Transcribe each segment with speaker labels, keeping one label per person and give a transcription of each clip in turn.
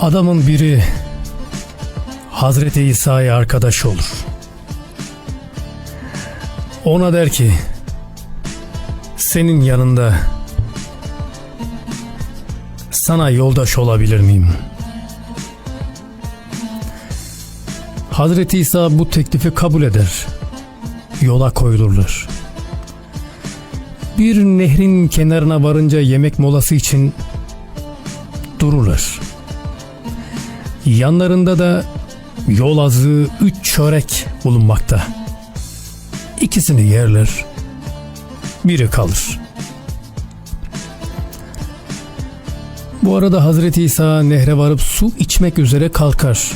Speaker 1: Adamın biri Hazreti İsa'ya arkadaş olur. Ona der ki senin yanında sana yoldaş olabilir miyim? Hazreti İsa bu teklifi kabul eder. Yola koyulurlar. Bir nehrin kenarına varınca yemek molası için dururlar. Yanlarında da yol azığı üç çörek bulunmakta. İkisini yerler, biri kalır. Bu arada Hazreti İsa nehre varıp su içmek üzere kalkar.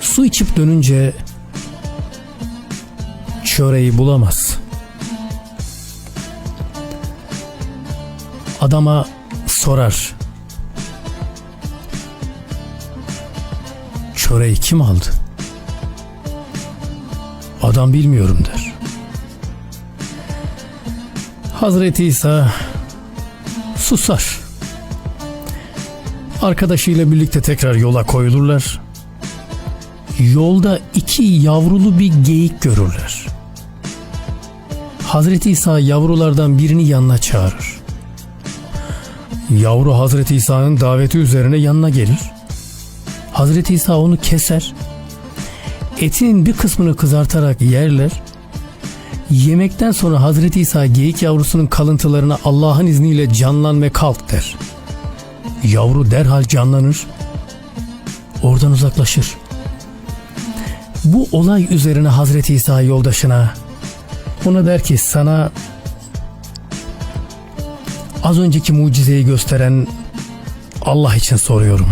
Speaker 1: Su içip dönünce çöreği bulamaz. Adama sorar. Çöreği kim aldı? Adam bilmiyorum der. Hazreti İsa susar. Arkadaşıyla birlikte tekrar yola koyulurlar. Yolda iki yavrulu bir geyik görürler. Hazreti İsa yavrulardan birini yanına çağırır. Yavru Hazreti İsa'nın daveti üzerine yanına gelir. Hazreti İsa onu keser. Etinin bir kısmını kızartarak yerler. Yemekten sonra Hazreti İsa geyik yavrusunun kalıntılarına Allah'ın izniyle canlan ve kalk der. Yavru derhal canlanır. Oradan uzaklaşır. Bu olay üzerine Hazreti İsa yoldaşına ona der ki sana az önceki mucizeyi gösteren Allah için soruyorum.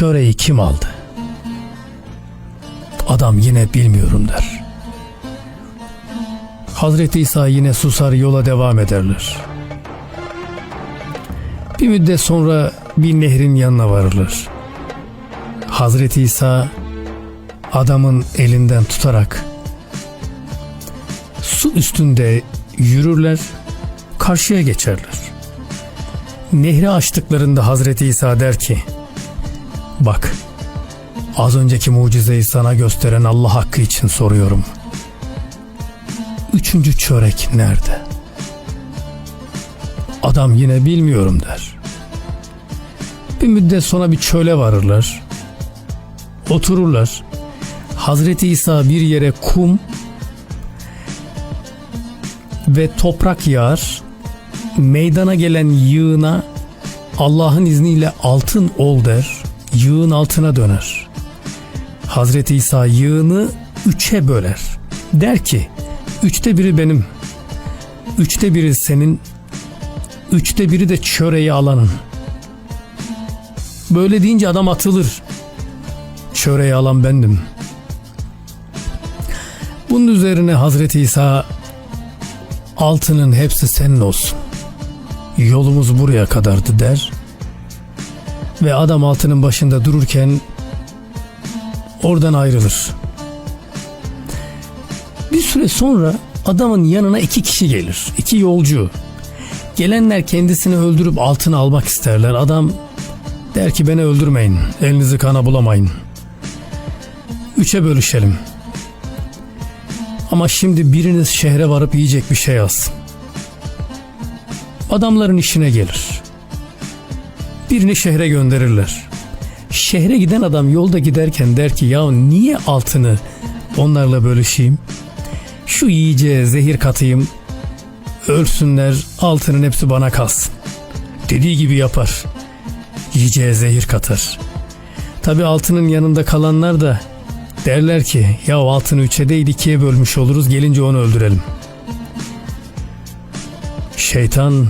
Speaker 1: Çöreği kim aldı? Adam yine bilmiyorum der. Hazreti İsa yine susar yola devam ederler. Bir müddet sonra bir nehrin yanına varırlar. Hazreti İsa adamın elinden tutarak su üstünde yürürler, karşıya geçerler. Nehri açtıklarında Hazreti İsa der ki, Bak, az önceki mucizeyi sana gösteren Allah hakkı için soruyorum. Üçüncü çörek nerede? Adam yine bilmiyorum der. Bir müddet sonra bir çöle varırlar. Otururlar. Hazreti İsa bir yere kum ve toprak yağar. Meydana gelen yığına Allah'ın izniyle altın ol der. Yığın altına döner. Hazreti İsa yığını üçe böler. Der ki üçte biri benim. Üçte biri senin. Üçte biri de çöreği alanın. Böyle deyince adam atılır. Çöreği alan bendim. Bunun üzerine Hazreti İsa altının hepsi senin olsun. Yolumuz buraya kadardı der. Ve adam altının başında dururken oradan ayrılır. Bir süre sonra adamın yanına iki kişi gelir. iki yolcu. Gelenler kendisini öldürüp altını almak isterler. Adam der ki beni öldürmeyin. Elinizi kana bulamayın. Üçe bölüşelim. Ama şimdi biriniz şehre varıp yiyecek bir şey alsın. Adamların işine gelir. Birini şehre gönderirler. Şehre giden adam yolda giderken der ki ya niye altını onlarla bölüşeyim? Şu yiyeceğe zehir katayım. Ölsünler altının hepsi bana kalsın. Dediği gibi yapar. Yiyeceğe zehir katar. Tabi altının yanında kalanlar da derler ki ya altını üçe değil ikiye bölmüş oluruz gelince onu öldürelim. Şeytan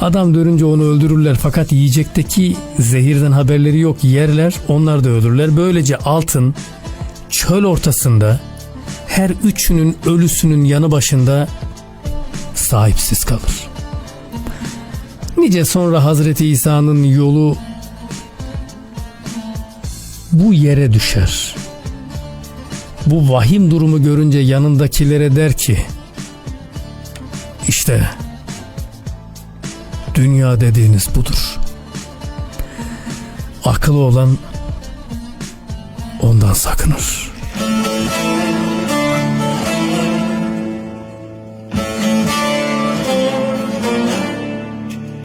Speaker 1: Adam dönünce onu öldürürler fakat yiyecekteki zehirden haberleri yok yerler onlar da ölürler. Böylece altın çöl ortasında her üçünün ölüsünün yanı başında sahipsiz kalır. Nice sonra Hazreti İsa'nın yolu bu yere düşer. Bu vahim durumu görünce yanındakilere der ki işte Dünya dediğiniz budur. Akıllı olan ondan sakınır.